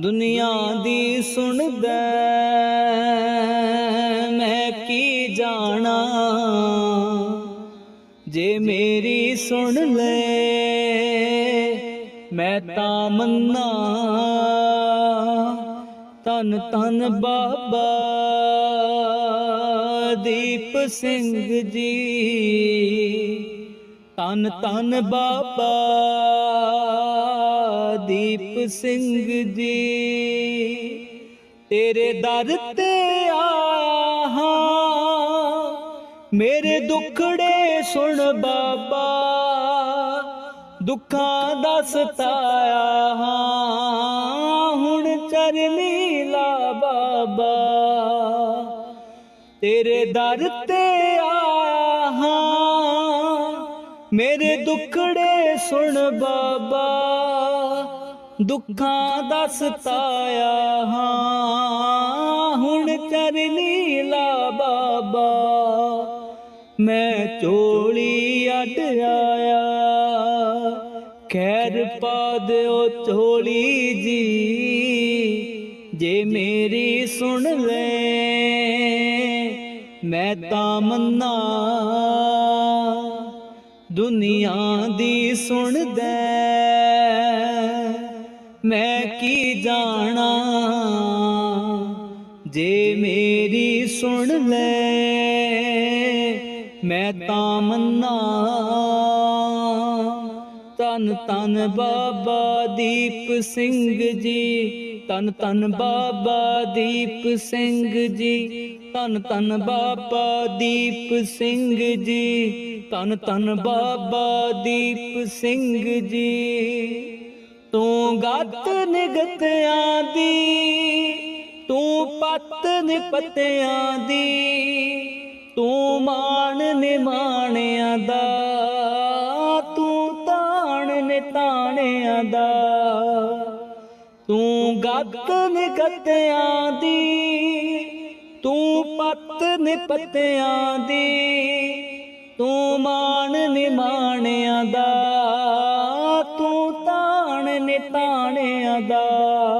ਦੁਨੀਆ ਦੀ ਸੁਣਦਾ ਮੈਂ ਕੀ ਜਾਣਾ? ਜੇ ਮੇਰੀ ਸੁਣ ਲੈ ਮੈਂ ਤਾਂ ਮੰਨਾ। ਤਨ ਤਨ ਬਾਬਾ ਦੀਪ ਸਿੰਘ ਜੀ। ਤਨ ਤਨ ਬਾਬਾ ਦੀਪ ਸਿੰਘ ਜੀ, ਤੇਰੇ ਦਰ ਤੇ ਆਇਆ ਮੇਰੇ ਦੁੱਖੜੇ ਸੁਣ ਬਾਬਾ, ਦੁੱਖਾਂ ਦਾ ਸਤਾਇਆ ਹਾਂ। ਹੁਣ ਚਰਨੀ ਲਾ ਬਾਬਾ, ਤੇਰੇ ਦਰ ਤੇ ਆਇਆ ਮੇਰੇ ਦੁੱਖੜੇ ਸੁਣ ਬਾਬਾ ਦੁੱਖਾਂ ਦਾ ਸਤਾਇਆ ਹਾਂ। ਹੁਣ ਚਰਨੀ ਲਾ ਬਾਬਾ, ਮੈਂ ਚੋਲੀ ਅੱਡ ਆਇਆ। ਖੈਰ ਪਾ ਦਿਓ ਚੋਲੀ ਜੀ, ਜੇ ਮੇਰੀ ਸੁਣ ਲੈ, ਮੈਂ ਤਾਂ ਮੰਨਾ। ਦੁਨੀਆ ਦੀ ਸੁਣਦਾ ਸੁਣ ਲੈ, ਮੈਂ ਤਾਂ ਮੰਨਾ। ਤਨ ਤਨ ਬਾਬਾ ਦੀਪ ਸਿੰਘ ਜੀ ਤਨ ਤਨ ਬਾਬਾ ਦੀਪ ਸਿੰਘ ਜੀ ਤਨ ਤਨ ਬਾਬਾ ਦੀਪ ਸਿੰਘ ਜੀ ਤਨ ਤਨ ਬਾਬਾ ਦੀਪ ਸਿੰਘ ਜੀ। ਤੂੰ ਗੱਤ ਨਿਗਤਿਆਂ ਦੀ ਤੂੰ ਪਤਨ ਪਤਿਆਂ ਦੀ, ਤੂੰ ਮਾਣ ਨੇ ਦਾ, ਤੂੰ ਤਾਣ ਨੇ ਦਾ, ਤੂੰ ਗੱਤ ਨੇ ਦੀ, ਤੂੰ ਪਤਨ ਪਤਿਆਂ ਦੀ, ਤੂੰ ਮਾਣ ਨੇ ਦਾ, ਤੂੰ ਤਾਣ ਨੇ ਦਾ।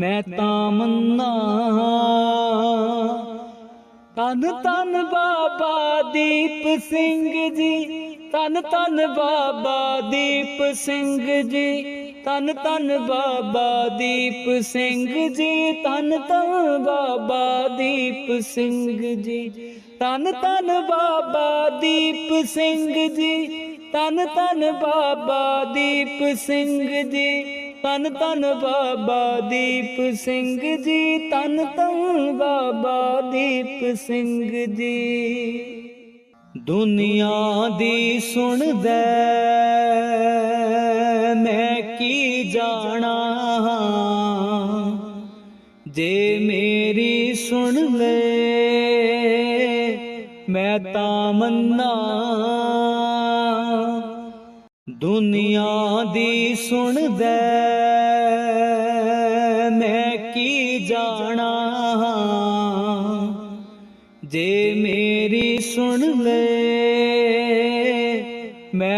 ਮੈਂ ਤਾਂ ਮੰਨਾ ਤਨ ਤਨ ਬਾਬਾ ਦੀਪ ਸਿੰਘ ਜੀ। ਤਨ ਤਨ ਬਾਬਾ ਦੀਪ ਸਿੰਘ ਜੀ। ਤਨ ਤਨ ਬਾਬਾ ਦੀਪ ਸਿੰਘ ਜੀ। ਤਨ ਤਨ ਬਾਬਾ ਦੀਪ ਸਿੰਘ ਜੀ। ਤਨ ਤਨ ਬਾਬਾ ਦੀਪ ਸਿੰਘ ਜੀ। ਤਨ ਤਨ ਬਾਬਾ ਦੀਪ ਸਿੰਘ ਜੀ। ਤਨ ਤਨ ਬਾਬਾ ਦੀਪ ਸਿੰਘ ਜੀ, ਤਨ ਤਨ ਬਾਬਾ ਦੀਪ ਸਿੰਘ ਜੀ। ਦੁਨੀਆ ਦੀ ਸੁਣਦਾ ਮੈਂ ਕੀ ਜਾਣਾ ਜੇ ਮੇਰੀ ਸੁਣ ਲੈ, ਮੈਂ ਤਾਂ ਮੰਨਾ। ਦੁਨੀਆ ਦੀ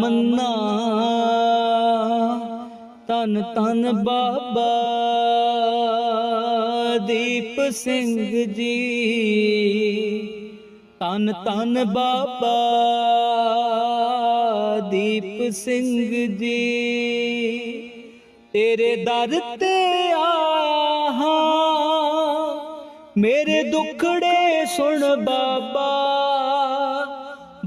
ਮੰਨਾ। ਤਨ ਤਨ ਬਾਬਾ ਦੀਪ ਸਿੰਘ ਜੀ। ਤਨ ਤਨ ਬਾਬਾ ਦੀਪ ਸਿੰਘ ਜੀ। ਤੇਰੇ ਦਰ ਤੇ ਆਇਆ ਮੇਰੇ ਦੁੱਖੜੇ ਸੁਣ ਬਾਬਾ।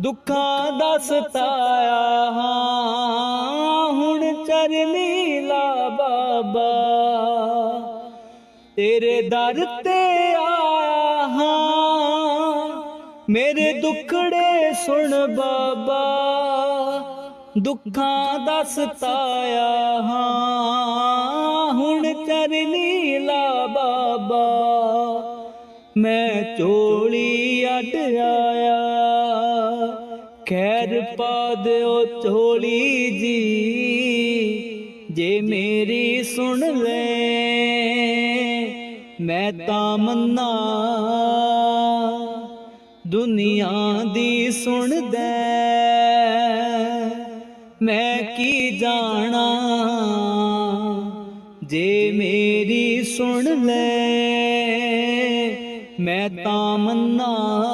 ਦੁੱਖਾਂ ਦਾ ਸਤਾਇਆ ਹਾਂ, ਹੁਣ ਚਰਨੀ ਲਾ ਬਾਬਾ। ਤੇਰੇ ਦਰ ਤੇ ਆਇਆ ਹਾਂ, ਮੇਰੇ ਦੁੱਖੜੇ ਸੁਣ ਬਾਬਾ। ਦੁੱਖਾਂ ਦਾ ਸਤਾਇਆ ਹਾਂ, ਹੁਣ ਚਰਨੀ ਲਾ ਬਾਬਾ। ਮੈਂ ਚੋਲੀ ਅੱਡ ਪਾ ਦਿਓ ਝੋਲੀ ਜੀ, ਜੇ ਮੇਰੀ ਸੁਣ ਲੈ, ਮੈਂ ਤਾਂ ਮੰਨਾ। ਦੁਨੀਆ ਦੀ ਸੁਣਦਾ ਮੈਂ ਕੀ ਜਾਣਾ? ਜੇ ਮੇਰੀ ਸੁਣ ਲੈ, ਮੈਂ ਤਾਂ ਮੰਨਾ।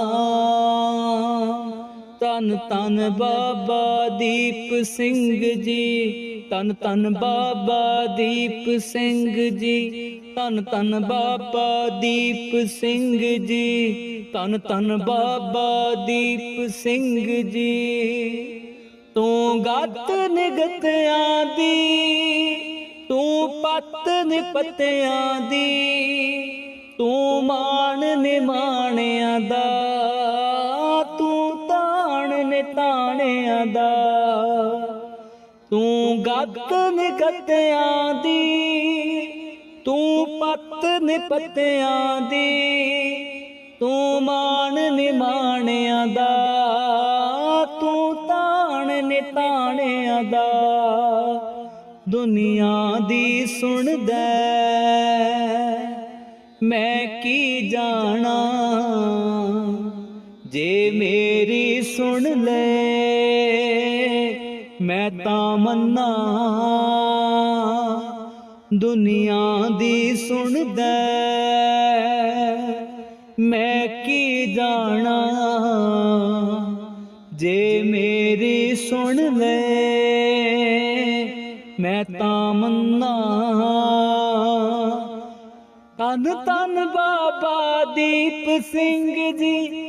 ਤਨ ਤਨ ਬਾਬਾ ਦੀਪ ਸਿੰਘ ਜੀ। ਤਨ ਤਨ ਬਾਬਾ ਦੀਪ ਸਿੰਘ ਜੀ। ਤਨ ਤਨ ਬਾਬਾ ਦੀਪ ਸਿੰਘ ਜੀ। ਤਨ ਤਨ ਬਾਬਾ ਦੀਪ ਸਿੰਘ ਜੀ। ਤੂੰ ਗੱਤ ਨਿਗਤਿਆਂ ਦੀ, ਤੂੰ ਪਤ ਨਿਪਤਿਆਂ ਦੀ, ਤੂੰ ਮਾਣ ਨਿਮਾਣਿਆਂ ਦਾ। ਤਾਣਿਆਂ ਦਾ। ਤੂੰ ਗੱਤ ਨਿਗਤਿਆਂ ਦੀ, ਤੂੰ ਪੱਤ ਨਿਪਤਿਆਂ ਦੀ, ਤੂੰ ਮਾਣ ਨਿਮਾਣਿਆਂ ਦਾ, ਤੂੰ ਤਾਣ ਨਿਤਾਣਿਆਂ ਦਾ। ਦੁਨੀਆ ਦੀ ਸੁਣਦਾ, ਮੈਂ ਕੀ ਜਾਣਾ? ਸੁਣ ਲੈ। ਮੈਂ ਤਾਂ ਮੰਨਾ। ਦੁਨੀਆ ਦੀ ਸੁਣਦਾ ਮੈਂ ਕੀ ਜਾਣਾ? ਜੇ ਮੇਰੀ ਸੁਣ ਲੈ। ਮੈਂ ਤਾਂ ਮੰਨਾ। ਤਨ ਤਨ ਬਾਬਾ ਦੀਪ ਸਿੰਘ ਜੀ।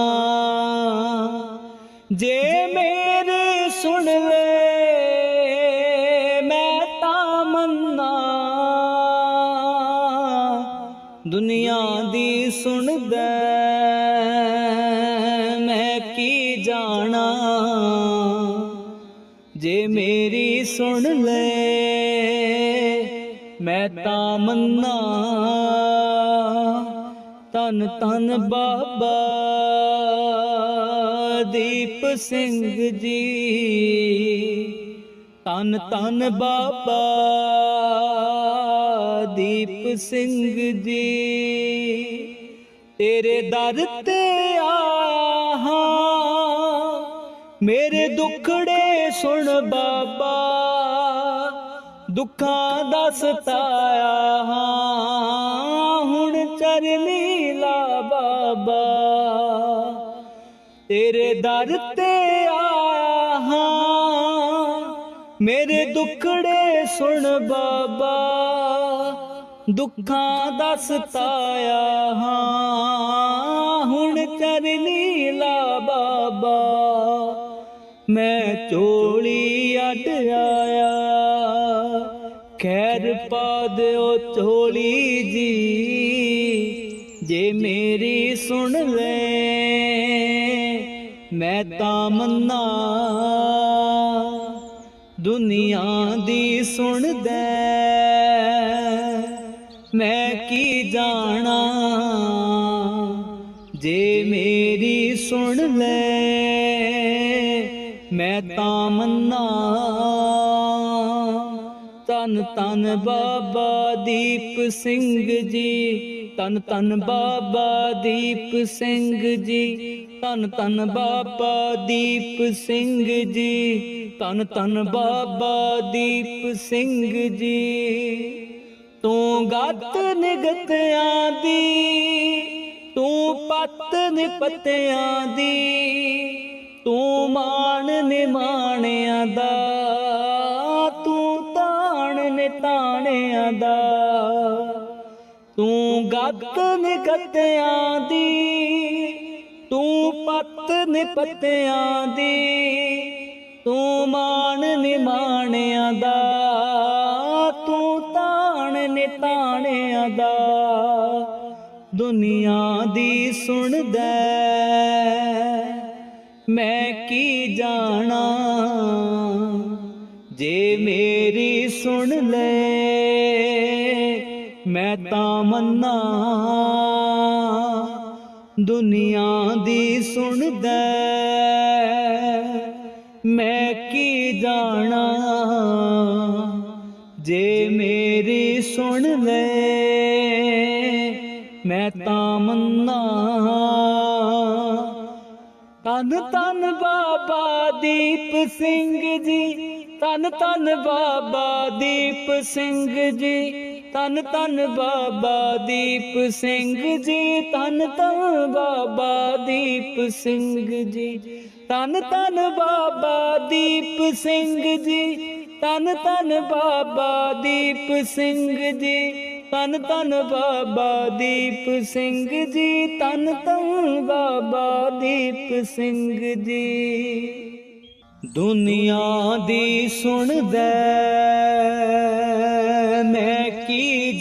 ਮੈਂ ਤਾਂ ਮੰਨਾ। ਤਨ ਤਨ ਬਾਬਾ ਦੀਪ ਸਿੰਘ ਜੀ। ਤਨ ਤਨ ਬਾਬਾ ਦੀਪ ਸਿੰਘ ਜੀ। ਤੇਰੇ ਦਰ ਤੇ ਆਇਆ ਮੇਰੇ ਦੁੱਖੜੇ ਸੁਣ ਬਾਬਾ। ਦੁੱਖਾਂ ਦਾ ਸਤਾਇਆ ਹਾਂ। ਹੁਣ ਚਰਨੀ ਲਾ ਬਾਬਾ, ਤੇਰੇ ਦਰ ਤੇ ਆਇਆ ਹਾਂ। ਮੇਰੇ ਦੁੱਖੜੇ ਸੁਣ ਬਾਬਾ, ਦੁੱਖਾਂ ਦਾ ਸਤਾਇਆ ਹਾਂ। ਹੁਣ ਚਰਨੀ ਲਾ ਬਾਬਾ, ਮੈਂ ਝੋਲੀ ਅੱਡ ਆਇਆ। ਪਾ ਦਿਓ ਝੋਲੀ ਜੀ। ਜੇ ਮੇਰੀ ਸੁਣ ਲੈ, ਮੈਂ ਤਾਂ ਮੰਨਾ। ਦੁਨੀਆ ਦੀ ਸੁਣਦਾ ਮੈਂ ਕੀ ਜਾਣਾ? ਜੇ ਮੇਰੀ ਸੁਣ ਲੈ, ਮੈਂ ਤਾਂ ਮੰਨਾ। ਤਨ ਤਨ ਬਾਬਾ ਦੀਪ ਸਿੰਘ ਜੀ। ਤਨ ਤਨ ਬਾਬਾ ਦੀਪ ਸਿੰਘ ਜੀ। ਤਨ ਤਨ ਬਾਬਾ ਦੀਪ ਸਿੰਘ ਜੀ। ਤਨ ਤਨ ਬਾਬਾ ਦੀਪ ਸਿੰਘ ਜੀ। ਤੂੰ ਗੱਤ ਨਿਗਤਿਆਂ ਦੀ, ਤੂੰ ਪੱਤ ਨਿਪਤਿਆਂ ਦੀ, ਤੂੰ ਮਾਣ ਨਿਮਾਣਿਆਂ ਦਾ ਗੱਤ ਨਿਗਤਿਆਂ ਦੀ, ਤੂੰ ਪੱਤ ਨਿਪਤਿਆਂ ਦੀ, ਤੂੰ ਮਾਣ ਨਿਮਾਣਿਆਂ ਦਾ, ਤੂੰ ਤਾਣ ਨਿਤਾਣਿਆਂ ਦਾ। ਦੁਨੀਆ ਦੀ ਸੁਣਦਾ ਮੈਂ ਕੀ ਜਾਣਾ? ਜੇ ਮੇਰੀ ਸੁਣ ਲੈ ਮੈਂ ਤਾਂ ਮੰਨਾ ਦੁਨੀਆ ਦੀ ਸੁਣਦਾ ਮੈਂ ਕੀ ਜਾਣਾ ਜੇ ਮੇਰੀ ਸੁਣ ਲੈ। ਮੈਂ ਤਾਂ ਮੰਨਾ ਤਨ ਤਨ ਬਾਬਾ ਦੀਪ ਸਿੰਘ ਜੀ ਤਨ ਤਨ ਬਾਬਾ ਦੀਪ ਸਿੰਘ ਜੀ। ਤਨ ਤਨ ਬਾਬਾ ਦੀਪ ਸਿੰਘ ਜੀ ਤਨ ਤਨ ਬਾਬਾ ਦੀਪ ਸਿੰਘ ਜੀ। ਤਨ ਤਨ ਬਾਬਾ ਦੀਪ ਸਿੰਘ ਜੀ ਤਨ ਤਨ ਬਾਬਾ ਦੀਪ ਸਿੰਘ ਜੀ। ਤਨ ਤਨ ਬਾਬਾ ਦੀਪ ਸਿੰਘ ਜੀ ਤਨ ਤਨ ਬਾਬਾ ਦੀਪ ਸਿੰਘ ਜੀ। ਦੁਨੀਆ ਦੀ ਸੁਣਦਾ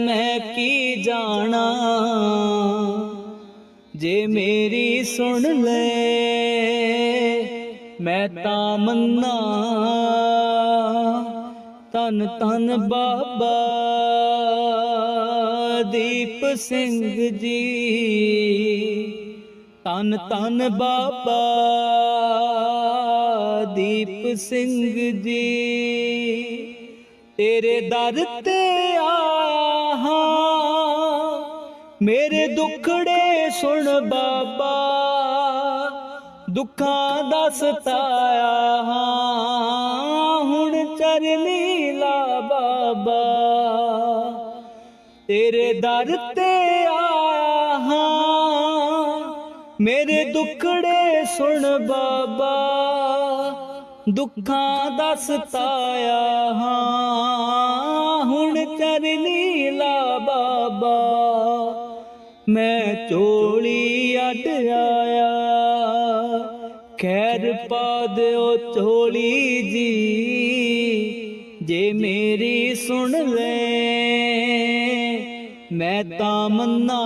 ਮੈਂ ਕੀ ਜਾਣਾ? ਜੇ ਮੇਰੀ ਸੁਣ ਲੈ, ਮੈਂ ਤਾਂ ਮੰਨਾ ਤਨ ਤਨ ਬਾਬਾ ਦੀਪ ਸਿੰਘ ਜੀ। ਤਨ ਤਨ ਬਾਬਾ ਦੀਪ ਸਿੰਘ ਜੀ। ਤੇਰੇ ਦਰ ਤੇ ਆਇਆ ਮੇਰੇ ਦੁੱਖੜੇ ਸੁਣ ਬਾਬਾ। ਦੁੱਖਾਂ ਦਾ ਸਤਾਇਆ ਹਾਂ। ਹੁਣ ਚਰਨੀ ਲਾ ਬਾਬਾ। ਤੇਰੇ ਦਰ ਤੇ ਆਇਆ ਮੇਰੇ ਦੁੱਖੜੇ ਸੁਣ ਬਾਬਾ। ਦੁੱਖਾਂ ਦਾ ਸਤਾਇਆ ਹਾਂ। ਹੁਣ ਚਰਨੀ ਲਾ ਬਾਬਾ, ਮੈਂ ਚੋਲੀ ਅੱਡ ਆਇਆ। ਖੈਰ ਪਾ ਦਿਓ ਚੋਲੀ ਜੀ, ਜੇ ਮੇਰੀ ਸੁਣ ਲੈ, ਮੈਂ ਤਾਂ ਮੰਨਾ।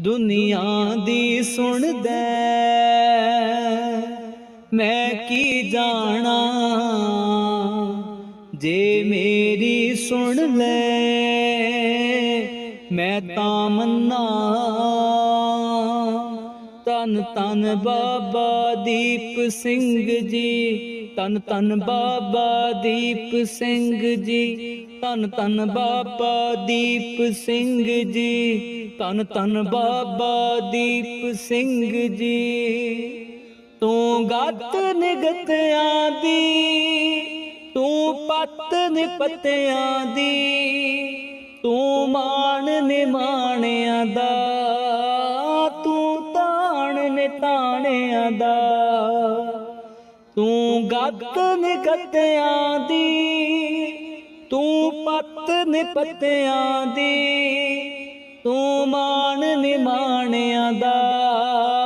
ਦੁਨੀਆ ਦੀ ਸੁਣਦਾ ਮੈਂ ਕੀ ਜਾਣਾ? ਜੇ ਮੇਰੀ ਸੁਣ ਲੈ, ਮੈਂ ਤਾਂ ਮੰਨਾ। ਤਨ ਤਨ ਬਾਬਾ ਦੀਪ ਸਿੰਘ ਜੀ ਤਨ ਤਨ ਬਾਬਾ ਦੀਪ ਸਿੰਘ ਜੀ ਤਨ ਤਨ ਬਾਬਾ ਦੀਪ ਸਿੰਘ ਜੀ ਤਨ ਤਨ ਬਾਬਾ ਦੀਪ ਸਿੰਘ ਜੀ। ਤੂੰ ਗੱਤ ਨਿਗਤਿਆਂ ਦੀ, ਤੂੰ ਪੱਤ ਨਿਪਤਿਆਂ ਦੀ, ਤੂੰ ਮਾਣ ਨਿਮਾਣਿਆਂ ਦਾ, ਤੂੰ ਤਾਣ ਨਿਤਾਣਿਆਂ ਦਾ। ਤੂੰ ਗੱਤ ਨਿਗਤਿਆਂ ਦੀ, ਤੂੰ ਪੱਤ ਨਿਪਤਿਆਂ ਦੀ, ਤੂੰ ਮਾਣ ਨਿਮਾਣਿਆਂ ਦਾ।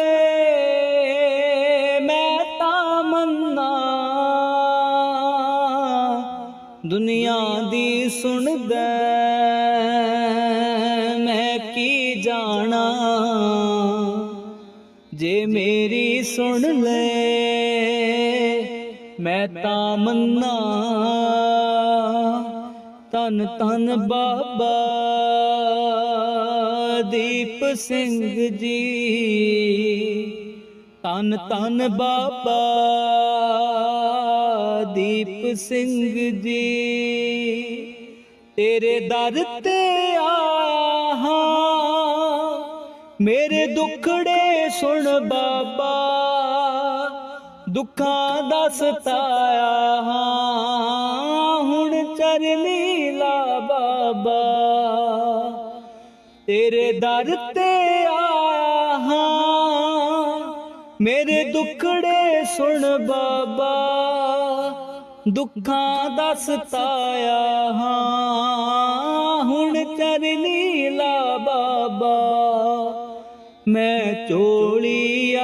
ਤਨ ਬਾਬਾ ਦੀਪ ਸਿੰਘ ਜੀ। ਤਨ ਤਨ ਬਾਬਾ ਦੀਪ ਸਿੰਘ ਜੀ। ਤੇਰੇ ਦਰ ਤੇ ਆਇਆ ਹਾਂ ਮੇਰੇ ਦੁੱਖੜੇ ਸੁਣ ਬਾਬਾ। ਦੁੱਖਾਂ ਦਾ ਸਤਾਇਆ ਹਾਂ। ਹੁਣ ਚਰਨੀ ਬਾਬਾ, ਤੇਰੇ ਦਰ ਤੇ ਆਇਆ ਹਾਂ ਮੇਰੇ ਦੁੱਖੜੇ ਸੁਣ ਬਾਬਾ, ਦੁੱਖਾਂ ਦਾ ਸਤਾਇਆ ਹਾਂ। ਹੁਣ ਚਰਨੀ ਲਾ ਬਾਬਾ, ਮੈਂ ਝੋਲੀ